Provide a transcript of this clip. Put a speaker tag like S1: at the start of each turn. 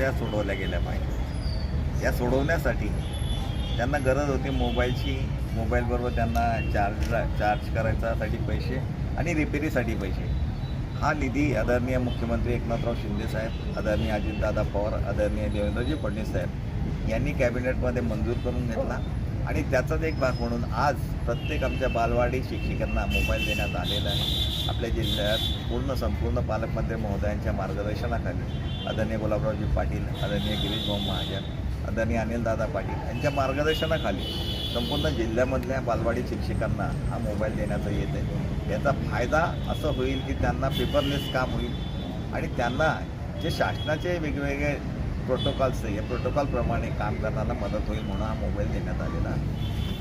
S1: समस्या सोडवल्या गेल्या पाहिजे. या सोडवण्यासाठी त्यांना गरज होती मोबाईलची. मोबाईलबरोबर त्यांना चार्ज चार्ज करायच्यासाठी पैसे आणि रिपेरीसाठी पैसे. हा निधी आदरणीय मुख्यमंत्री एकनाथराव शिंदे साहेब आदरणीय अजितदादा पवार आदरणीय देवेंद्रजी फडणवीस साहेब यांनी कॅबिनेटमध्ये मंजूर करून घेतला. आणि त्याचाच एक भाग म्हणून आज प्रत्येक आमच्या बालवाडी शिक्षिकांना मोबाईल देण्यात आलेला आहे. आपल्या जिल्ह्यात पूर्ण संपूर्ण पालकमंत्री महोदयांच्या मार्गदर्शनाखाली आदरणीय गुलाबरावजी पाटील आदरणीय गिरीश भाऊ महाजन आदरणीय अनिलदादा पाटील यांच्या मार्गदर्शनाखाली संपूर्ण जिल्ह्यामधल्या बालवाडी शिक्षकांना हा मोबाईल देण्याचा येत आहे. याचा फायदा असं होईल की त्यांना पेपरलेस काम होईल. आणि त्यांना जे शासनाचे वेगवेगळे प्रोटोकॉल्स आहे या प्रोटोकॉलप्रमाणे काम करण्याला मदत होईल म्हणून हा मोबाईल देण्यात आलेला आहे.